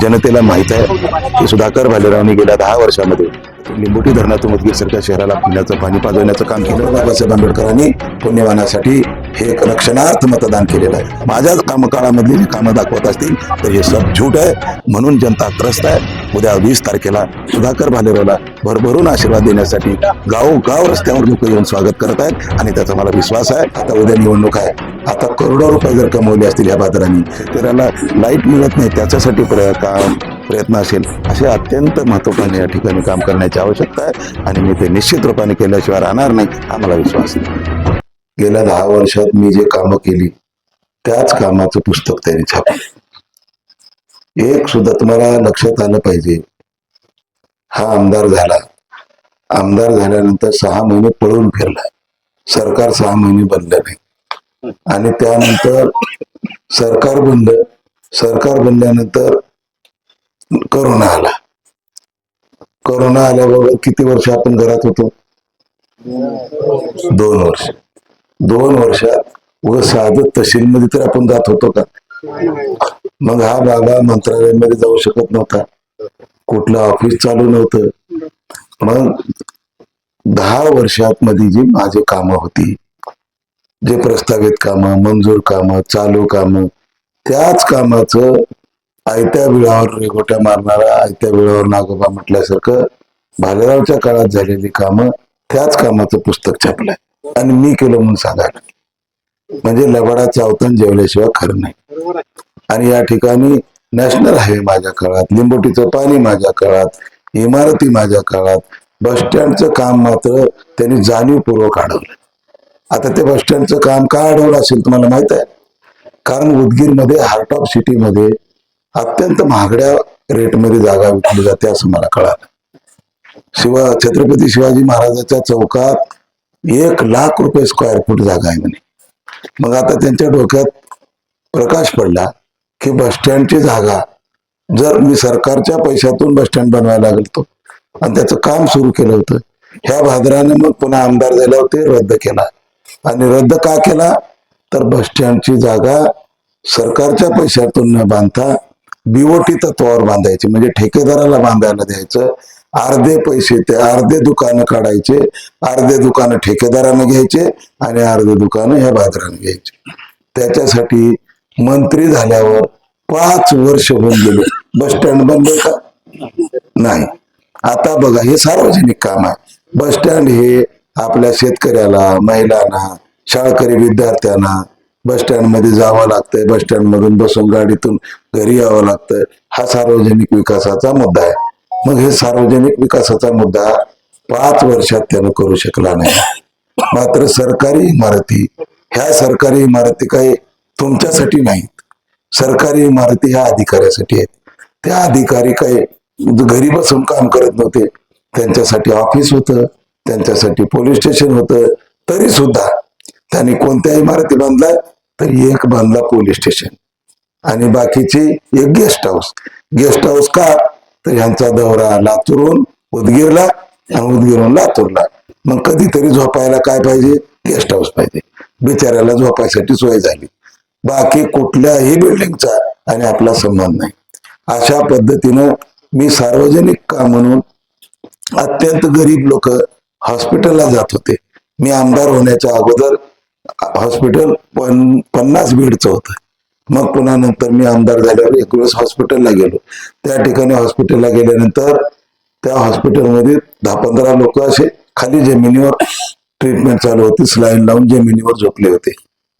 जनतेला माहीत आहे की सुधाकर भालेरावनी गेल्या दहा वर्षामध्ये लिंबोटी धरणातून उदगीरसारख्या शहराला पिण्याचं पाणी पाजवण्याचं काम केलं. बाबासाहेब आंबेडकरांनी पुण्यवानासाठी हे एक रक्षणार्थ मतदान केलेलं आहे. माझ्याच कामकाळामधली जी कामं दाखवत असतील तर हे सब झूट आहे. म्हणून जनता त्रस्त आहे. उद्या वीस तारखेला सुधाकर भालेरावला भरभरून आशीर्वाद देण्यासाठी गावोगाव रस्त्यावर लोक येऊन स्वागत करत आहेत आणि त्याचा मला विश्वास आहे. आता उद्या निवडणूक आहे. आता करोडो रुपये जर कमवले असतील या बाजारांनी त्याला लाइट मिळत नाही. त्याच्यासाठी प्रय- काम प्रयत्न असेल असे अत्यंत महत्त्वपूर्ण या ठिकाणी काम करण्याची आवश्यकता आहे. आणि मी ते निश्चित रूपाने केल्याशिवाय राहणार नाही हा मला विश्वास आहे. गेल्या दहा वर्षात मी जे कामं केली त्याच कामाचं पुस्तक त्यांनी छापलं. एक सुद्धा तुम्हाला लक्षात आलं पाहिजे. हा आमदार झाला. आमदार झाल्यानंतर सहा महिने पळून फिरला. सरकार सहा महिने बनलं नाही. आणि त्यानंतर सरकार बनलं सरकार बनल्यानंतर करोना आला. करोना आल्याबरोबर किती वर्ष आपण घरात होतो? दोन वर्ष. दोन वर्षात व साधं तहसीलमध्ये तर आपण जात होतो का? मग हा बाबा मंत्रालयामध्ये जाऊ शकत नव्हता. कुठलं ऑफिस चालू नव्हतं. मग दहा वर्षात मध्ये जी माझी कामं होती जे प्रस्तावित कामं मंजूर कामं चालू कामं त्याच कामाचं आयत्या बिळावर रेगोट्या मारणारा आयत्या बिळावर नागोबा म्हटल्यासारखं भालेरावच्या काळात झालेली कामं त्याच कामाचं पुस्तक छापलंय. आणि मी केलं म्हणून सांगायला म्हणजे लबाडाचं अवतन जेवल्याशिवाय खरं नाही. आणि या ठिकाणी नॅशनल हायवे माझ्या काळात लिंबोटीचं पाणी माझ्या काळात इमारती माझ्या काळात बसस्टँडचं काम मात्र त्यांनी जाणीवपूर्वक अडवलं आता ते बसस्टँडचं काम का अडवलं असेल तुम्हाला माहीत आहे? कारण उदगीरमध्ये हार्ट ऑफ सिटीमध्ये अत्यंत महागड्या रेटमध्ये जागा विकली जाते असं मला कळालं. शिवा छत्रपती शिवाजी महाराजाच्या चौकात एक लाख रुपये स्क्वेअर फूट जागा आहे म्हणे. मग आता त्यांच्या डोक्यात प्रकाश पडला की बस स्टँडची जागा जर मी सरकारच्या पैशातून बस स्टँड बनवायला लागलो आणि त्याचं काम सुरू केलं होतं ह्या भादराने मग पुन्हा आमदार झाल्यावर ते रद्द केला. आणि रद्द का केला? तर बस स्टँडची जागा सरकारच्या पैशातून न बांधता बीओटी तत्वावर बांधायची म्हणजे ठेकेदाराला बांधायला द्यायचं. अर्धे पैसे ते अर्धे दुकानं काढायचे अर्धे दुकानं ठेकेदारानं घ्यायचे आणि अर्धे दुकानं ह्या बाजारानं घ्यायचे. त्याच्यासाठी मंत्री झाल्यावर पाच वर्ष होऊन गेले. बस स्टँड बंद का? नाही. आता बघा हे सार्वजनिक काम आहे. बस स्टँड हे आपल्या शेतकऱ्याला महिलांना शाळकरी विद्यार्थ्यांना बस स्टँडमध्ये जावं लागतंय. बस स्टँड मधून बसून गाडीतून घरी यावं लागतंय. हा सार्वजनिक विकासाचा मुद्दा आहे. मग हे सार्वजनिक विकासाचा मुद्दा पाच वर्षात त्यानं करू शकला नाही. मात्र सरकारी इमारती ह्या सरकारी इमारती काही तुमच्यासाठी नाहीत सरकारी इमारती ह्या अधिकाऱ्यासाठी आहेत. त्या अधिकारी काही घरी बसून काम करत नव्हते. त्यांच्यासाठी ऑफिस होतं त्यांच्यासाठी पोलीस स्टेशन होतं तरी सुद्धा त्यांनी कोणत्या इमारती बांधल्या तर एक बांधला पोलीस स्टेशन. आणि बाकीचे एक गेस्ट हाऊस. गेस्ट हाऊस का? तर यांचा दौरा लातूरहून उदगीरला आणि उदगीरहून लातूरला. मग कधीतरी झोपायला काय पाहिजे? गेस्ट हाऊस पाहिजे. बिचाऱ्याला झोपायसाठी सोय झाली. बाकी कुठल्याही बिल्डिंगचा आणि आपला संबंध नाही. अशा पद्धतीनं मी सार्वजनिक काम म्हणून अत्यंत गरीब लोक हॉस्पिटलला जात होते. मी आमदार होण्याच्या अगोदर हॉस्पिटल पन पन्नास बेडचं होतं. मग पुन्हा नंतर मी आमदार झाल्यावर एक वेळेस हॉस्पिटलला गेलो. त्या ठिकाणी हॉस्पिटलला गेल्यानंतर त्या हॉस्पिटलमध्ये दहा पंधरा लोक असे खाली जमिनीवर ट्रीटमेंट चालू होती. स्लाईन लावून जमिनीवर झोपले होते.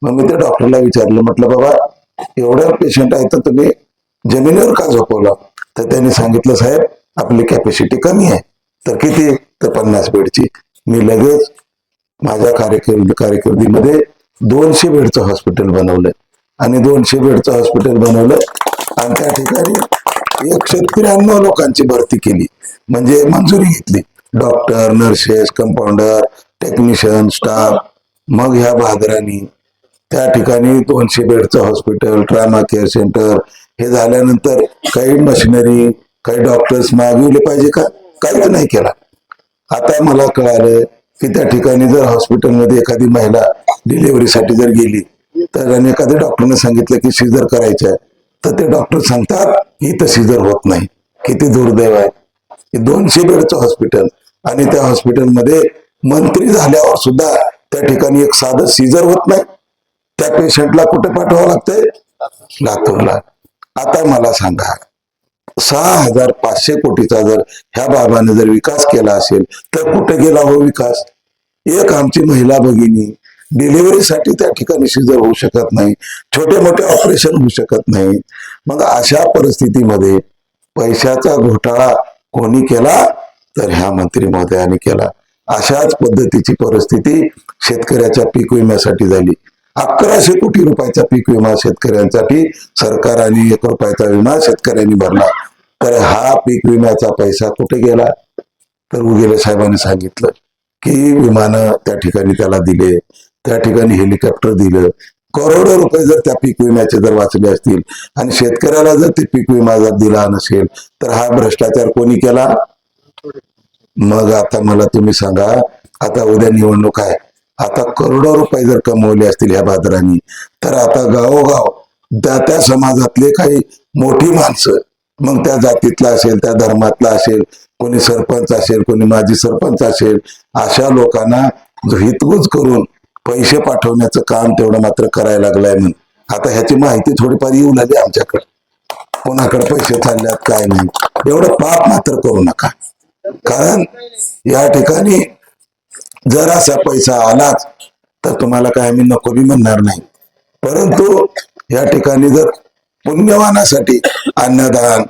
मग मी त्या डॉक्टरला विचारलं म्हटलं बाबा एवढ्या पेशंट आहे तर तुम्ही जमिनीवर का झोपवलं? तर त्यांनी सांगितलं साहेब आपली कॅपॅसिटी कमी आहे. तर किती तर पन्नास बेडची. मी लगेच माझ्या कार्यकिर्दी कारकिर्दीमध्ये दोनशे बेडचं हॉस्पिटल बनवलं. आणि दोनशे बेडचं हॉस्पिटल बनवलं आणि त्या ठिकाणी एकशे त्र्याण्णव लोकांची भरती केली. म्हणजे मंजुरी घेतली. Doctor nurses compounder technician staff मग ह्या बहादरांनी त्या ठिकाणी दोनशे बेडचं हॉस्पिटल ट्रामा केअर सेंटर हे झाल्यानंतर काही मशिनरी काही डॉक्टर्स मागवले पाहिजे का? काहीच नाही केला. आता मला कळालं की त्या ठिकाणी जर हॉस्पिटलमध्ये एखादी महिला डिलिव्हरीसाठी जर गेली तर आणि एखाद्या डॉक्टरने सांगितलं की सिजर करायचं आहे तर ते डॉक्टर सांगतात की इथं सिजर होत नाही किती दुर्दैव आहे. दोनशे बेडचं हॉस्पिटल आणि त्या हॉस्पिटलमध्ये मंत्री झाल्यावर सुद्धा त्या ठिकाणी एक साधं सिजर होत नाही. त्या पेशंटला कुठे पाठवावं लागतंय? लातूरला. आता मला सांगा सहा हजार पाचशे कोटीचा जर ह्या बाबाने जर विकास केला असेल तर कुठे गेला हो विकास? एक आमची महिला भगिनी डिलिव्हरीसाठी त्या ठिकाणी शिजर होऊ शकत नाही छोटे मोठे ऑपरेशन होऊ शकत नाही. मग अशा परिस्थितीमध्ये पैशाचा घोटाळा कोणी केला? तर ह्या मंत्री महोदयाने केला. अशाच पद्धतीची परिस्थिती शेतकऱ्याच्या पीक विम्यासाठी झाली. अकराशे कोटी रुपयाचा पीक विमा शेतकऱ्यांसाठी सरकारने एक रुपयाचा विमा शेतकऱ्यांनी भरला. तर हा पीक विम्याचा पैसा कुठे गेला? तर उगेले साहेबांनी सांगितलं की विमानं त्या ठिकाणी त्याला दिले त्या ठिकाणी हेलिकॉप्टर दिलं. करोडो रुपये जर त्या पीक विम्याचे जर वाचले असतील आणि शेतकऱ्याला जर ते पीक विमा जर दिला नसेल तर हा भ्रष्टाचार कोणी केला? मग आता मला तुम्ही सांगा आता उद्या निवडणूक आहे. आता करोडो रुपये जर कमवले असतील ह्या बाजारांनी तर आता गावोगाव त्या त्या समाजातले काही मोठी माणसं मग त्या जातीतला असेल त्या धर्मातला असेल कोणी सरपंच असेल कोणी माजी सरपंच असेल अशा लोकांना हितगुज करून पैसे पाठवण्याचं काम तेवढं मात्र करायला लागलंय म्हणून. आता ह्याची माहिती थोडीफार येऊ लागली आमच्याकडे. कोणाकडे पैसे चालल्यात काय नाही. एवढं पाप मात्र करू नका. कारण या ठिकाणी जरासा पैसा आलाच तर तुम्हाला काय आम्ही नको बी म्हणणार नाही. परंतु या ठिकाणी जर पुण्यवानासाठी अन्नदान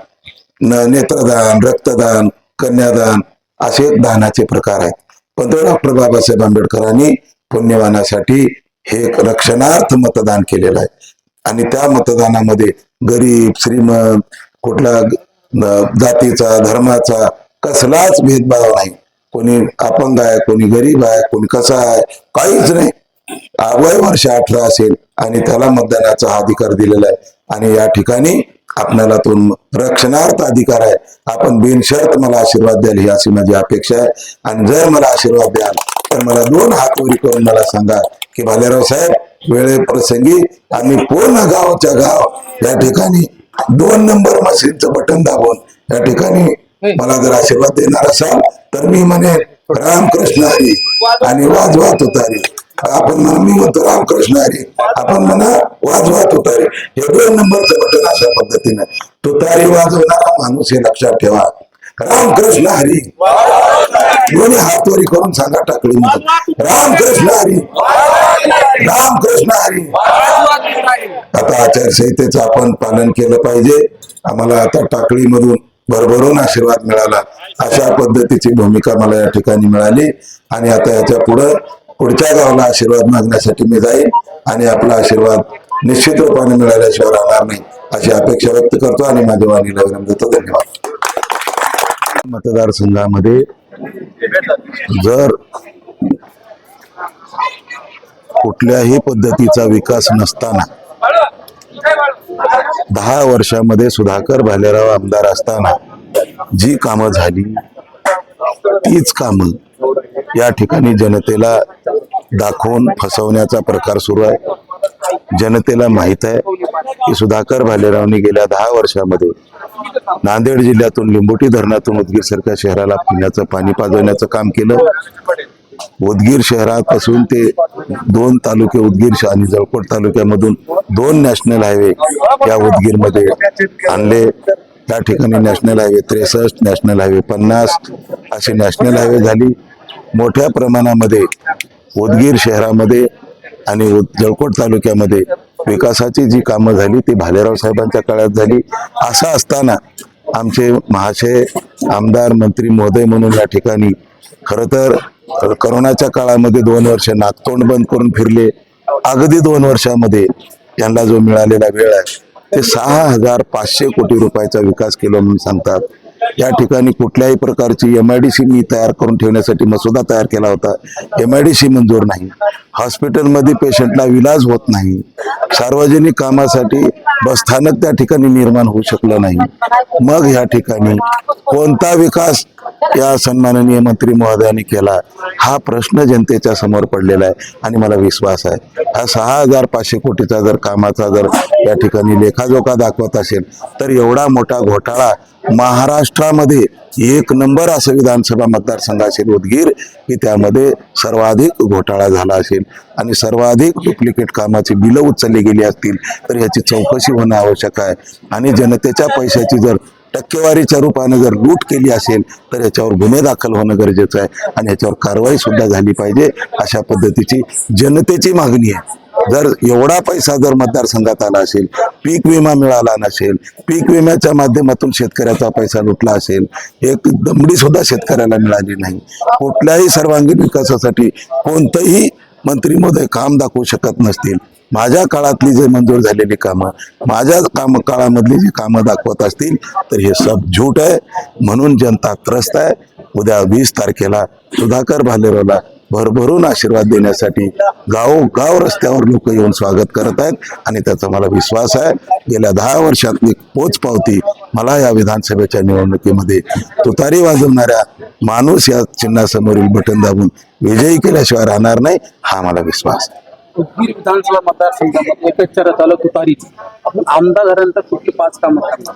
नेत्रदान रक्तदान कन्यादान असे दानाचे प्रकार आहेत. पण डॉक्टर बाबासाहेब आंबेडकरांनी पुण्यवानासाठी हे एक रक्षणार्थ मतदान केलेलं आहे. आणि त्या मतदानामध्ये गरीब श्रीमंत कुठला जातीचा धर्माचा कसलाच भेदभाव नाही. कोणी अपंग आहे कोणी गरीब आहे कोणी कसा आहे काहीच नाही. वय वर्ष अठरा असेल आणि त्याला मतदानाचा हा अधिकार दिलेला आहे. आणि या ठिकाणी आपल्याला तो रक्षणार्थ अधिकार आहे. आपण बिनशर्त मला आशीर्वाद द्याल ही अशी माझी अपेक्षा आहे. आणि जर मला आशीर्वाद द्याल तर मला दोन हातवरी करून मला सांगा की भालेराव साहेब वेळेप्रसंगी आम्ही पूर्ण गावच्या गाव या ठिकाणी दोन नंबर मशीनचं बटन दाबून या ठिकाणी मला जर आशीर्वाद देणार असाल तर मी म्हणे रामकृष्ण हरी. आणि वाजवा तुतारी आपण म्हणा मी म्हणतो रामकृष्ण हरी. आपण म्हणा वाजवा तुतारी हे दोन नंबरचं बटन अशा पद्धतीने. तुतारी वाजवणारा माणूस हे लक्षात ठेवा. रामकृष्ण हरी. दोन्ही हातवरी करून सांगा टाकली म्हणून रामकृष्ण हरी. रामकृष्ण हरी. आता आचारसंहितेचं आपण पालन केलं पाहिजे. आम्हाला आता टाकळीमधून भरभरून आशीर्वाद मिळाला. अशा पद्धतीची भूमिका मला या ठिकाणी मिळाली. आणि आता याच्या पुढं पुढच्या गावाला आशीर्वाद मागण्यासाठी मी जाईन आणि आपला आशीर्वाद निश्चित रूपाने मिळाल्याशिवाय राहणार नाही अशी अपेक्षा व्यक्त करतो आणि माझ्या वाणीला विनंती देतो धन्यवाद. मतदारसंघामध्ये जर कुठल्याही पद्धतीचा विकास नसताना दहा वर्षामध्ये सुधाकर भालेराव आमदार असताना जी कामं झाली तीच कामं या ठिकाणी जनतेला दाखवून फसवण्याचा प्रकार सुरू आहे. जनतेला माहीत आहे की सुधाकर भालेरावनी गेल्या दहा वर्षामध्ये नांदेड जिल्ह्यातून लिंबोटी धरणातून उदगीर सारख्या शहराला पिण्याचं पाणी पाजवण्याचं काम केलं. उदगीर शहरापासून ते दोन तालुके उदगीर आणि जळकोट तालुक्यामधून दोन नॅशनल हायवे या उदगीरमध्ये आणले. त्या ठिकाणी नॅशनल हायवे त्रेसष्ट नॅशनल हायवे पन्नास अशी नॅशनल हायवे झाली. मोठ्या प्रमाणामध्ये उदगीर शहरामध्ये आणि जळकोट तालुक्यामध्ये विकासाची जी कामं झाली ती भालेराव साहेबांच्या काळात झाली. असं असताना आमचे महाशय आमदार मंत्री महोदय म्हणून या ठिकाणी खरं तर करोनाच्या काळामध्ये दोन वर्ष नागतोंड बंद करून फिरले. अगदी दोन वर्षामध्ये यांना जो मिळालेला वेळ आहे ते सहा हजार पाचशे कोटी रुपयाचा विकास केला म्हणून सांगतात. या ठिकाणी कुठल्याही प्रकारची एम आय डी सी मी तयार करून ठेवण्यासाठी मसुदा तयार केला होता. एम आय डी सी मंजूर नाही. हॉस्पिटलमध्ये पेशंटला विलाज होत नाही. सार्वजनिक कामासाठी बसस्थानक त्या ठिकाणी निर्माण होऊ शकलं नाही. मग ह्या ठिकाणी कोणता विकास या सन्माननीय मंत्री महोदयांनी केला हा प्रश्न जनतेच्या समोर पडलेला आहे आणि मला विश्वास आहे. हा सहा हजार पाचशे कोटीचा जर कामाचा जर या ठिकाणी लेखाजोखा दाखवत असेल तर एवढा मोठा घोटाळा महाराष्ट्रामध्ये एक नंबर असं विधानसभा मतदारसंघ असेल उदगीर की त्यामध्ये सर्वाधिक घोटाळा झाला असेल आणि सर्वाधिक डुप्लिकेट कामाची बिलं उचलली गेली असतील तर याची चौकशी होणं आवश्यक आहे. आणि जनतेच्या पैशाची जर टक्केवारीच्या रूपाने जर लूट केली असेल तर याच्यावर गुन्हे दाखल होणं गरजेचं आहे. आणि याच्यावर कारवाई सुद्धा झाली पाहिजे अशा पद्धतीची जनतेची मागणी आहे. जर एवढा पैसा जर मतदारसंघात आला असेल पीक विमा मिळाला नसेल पीक विम्याच्या माध्यमातून शेतकऱ्याचा पैसा लुटला असेल एक दमडी सुद्धा शेतकऱ्याला मिळाली नाही. कुठल्याही सर्वांगीण विकासासाठी कोणतंही मंत्री महोदय काम दाखवू शकत नसतील. माझ्या काळातली जे मंजूर झालेली कामं माझ्या काम काळामधली जी कामं दाखवत असतील तर हे सब झूट आहे. म्हणून जनता त्रस्त आहे. उद्या वीस तारखेला सुधाकर भालेरावला भरभरून आशीर्वाद देण्यासाठी गाव गाव रस्त्यावर लोक येऊन स्वागत करत आहेत आणि त्याचा मला विश्वास आहे. गेल्या दहा वर्षातली पोच पावती मला या विधानसभेच्या निवडणुकीमध्ये तुतारी वाजवणाऱ्या माणूस या चिन्हासमोरील बटन दाबून विजयी केल्याशिवाय राहणार नाही हा मला विश्वास आहे. उदगीर विधानसभा मतदारसंघामध्ये एकच चर्चा आलं तुतारीच. आपण आमदार झाल्यानंतर कुठली पाच कामं करणार.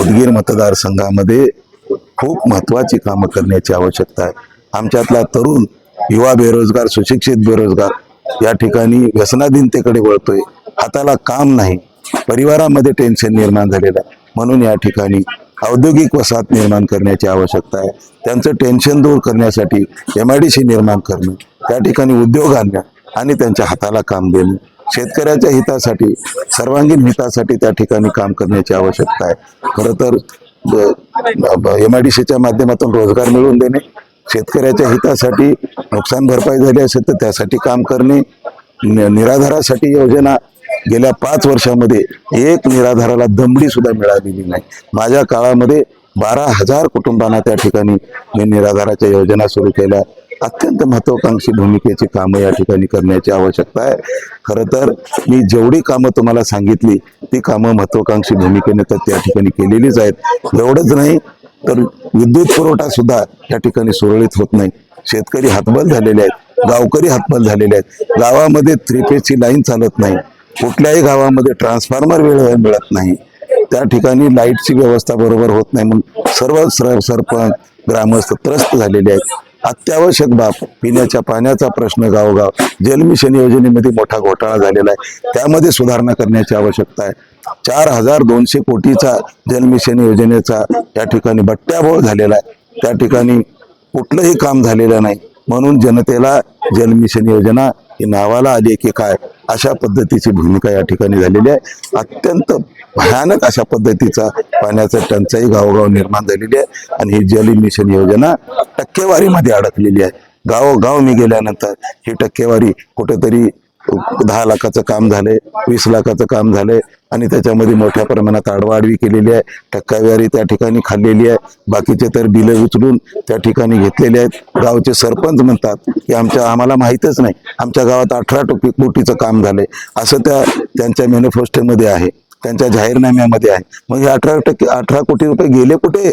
उदगीर मतदारसंघामध्ये खूप महत्वाची कामं करण्याची आवश्यकता आहे. आमच्यातला तरुण युवा बेरोजगार सुशिक्षित बेरोजगार या ठिकाणी व्यसनाधीनतेकडे वळतोय. हाताला काम नाही. परिवारामध्ये टेन्शन निर्माण झालेलं आहे. म्हणून या ठिकाणी औद्योगिक वसाहत निर्माण करण्याची आवश्यकता आहे. त्यांचं टेन्शन दूर करण्यासाठी एम आय डी सी निर्माण करणं त्या ठिकाणी उद्योग आणणं आणि त्यांच्या हाताला काम देणं. शेतकऱ्याच्या हितासाठी सर्वांगीण हितासाठी त्या ठिकाणी काम करण्याची आवश्यकता आहे. खरं तर एम आय डी सीच्या माध्यमातून रोजगार मिळवून देणे शेतकऱ्याच्या हितासाठी नुकसान भरपाई झाली असेल तर त्यासाठी काम करणे निराधारासाठी योजना गेल्या पाच वर्षामध्ये एक निराधाराला दमडी सुद्धा मिळालेली नाही. माझ्या काळामध्ये बारा हजार कुटुंबांना त्या ठिकाणी मी निराधाराच्या योजना सुरू केल्या. अत्यंत महत्वाकांक्षी भूमिकेची कामं या ठिकाणी करण्याची आवश्यकता आहे. खरं तर मी जेवढी कामं तुम्हाला सांगितली ती कामं महत्वाकांक्षी भूमिकेने तर त्या ठिकाणी केलेलीच आहेत. एवढंच नाही तर विद्युत पुरवठा सुद्धा या ठिकाणी सुरळीत होत नाही. शेतकरी हातबल झालेले आहेत गावकरी हातबल झालेले आहेत. गावामध्ये थ्री फेजची लाईन चालत नाही. कुठल्याही गावामध्ये ट्रान्सफॉर्मर वेळेवर मिळत नाही. त्या ठिकाणी लाईटची व्यवस्था बरोबर होत नाही म्हणून सर्व सर सरपंच ग्रामस्थ त्रस्त झालेले आहेत. अत्यावश्यक बाब पिण्याच्या पाण्याचा प्रश्न गावोगाव. जलमिशन योजनेमध्ये मोठा घोटाळा झालेला आहे. त्यामध्ये सुधारणा करण्याची आवश्यकता आहे. चार हजार दोनशे कोटीचा जलमिशन योजनेचा त्या ठिकाणी बट्ट्याबोळ झालेला आहे. त्या ठिकाणी कुठलंही काम झालेलं नाही. म्हणून जनतेला जलमिशन योजना ही नावाला आली की काय अशा पद्धतीची भूमिका या ठिकाणी झालेली आहे. अत्यंत भयानक अशा पद्धतीचा पाण्याचा टंचाई गावोगाव निर्माण झालेली आहे आणि ही जल मिशन योजना टक्केवारीमध्ये अडकलेली आहे. गावोगाव मी गेल्यानंतर ही टक्केवारी कुठेतरी दहा लाखाचं काम झालंय वीस लाखाचं काम झालंय आणि त्याच्यामध्ये मोठ्या प्रमाणात आडवाडवी केलेली आहे. टक्केवारी त्या ठिकाणी खाल्लेली आहे. बाकीचे तर बिलं उचलून त्या ठिकाणी घेतलेले आहेत. गावचे सरपंच म्हणतात की आमच्या आम्हाला माहीतच नाही. आमच्या गावात अठरा टोपी कोटीचं काम झालंय. असं त्या त्यांच्या मॅनिफेस्टोमध्ये आहे. त्यांच्या जाहीरनाम्यामध्ये आहे. मग हे अठरा टक्के अठरा कोटी रुपये गेले कुठे?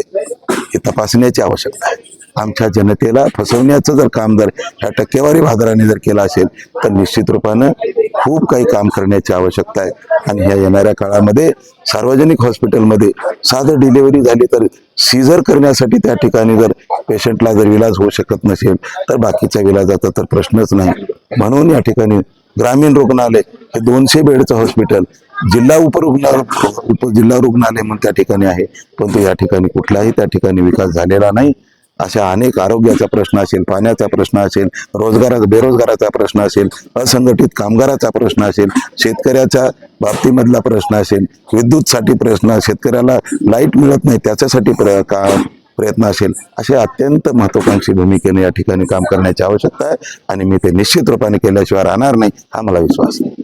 हे तपासण्याची आवश्यकता आहे. आमच्या जनतेला फसवण्याचं जर काम जर ह्या टक्केवारी बाजाराने जर केलं असेल तर निश्चित रूपानं खूप काही काम करण्याची आवश्यकता आहे. आणि ह्या येणाऱ्या काळामध्ये सार्वजनिक हॉस्पिटलमध्ये साधं डिलिव्हरी झाली तर सीझर करण्यासाठी त्या ठिकाणी जर पेशंटला जर इलाज होऊ शकत नसेल तर बाकीच्या इलाजाचा तर प्रश्नच नाही. म्हणून या ठिकाणी ग्रामीण रुग्णालय हे दोनशे बेडचं हॉस्पिटल जिल्हा उपरुग्ण उप जिल्हा रुग्णालय म्हणून त्या ठिकाणी आहे. परंतु या ठिकाणी कुठलाही त्या ठिकाणी विकास झालेला नाही. अशा अनेक आरोग्याचा प्रश्न असेल पाण्याचा प्रश्न असेल रोजगाराचा बेरोजगाराचा प्रश्न असेल असंघटित कामगाराचा प्रश्न असेल शेतकऱ्याच्या बाबतीमधला प्रश्न असेल विद्युतसाठी प्रश्न शेतकऱ्याला लाइट मिळत नाही त्याच्यासाठी प्र का प्रयत्न असेल अशा अत्यंत महत्वाकांक्षी भूमिकेने या ठिकाणी काम करण्याची आवश्यकता आहे आणि मी ते निश्चित रूपाने केल्याशिवाय राहणार नाही हा मला विश्वास आहे.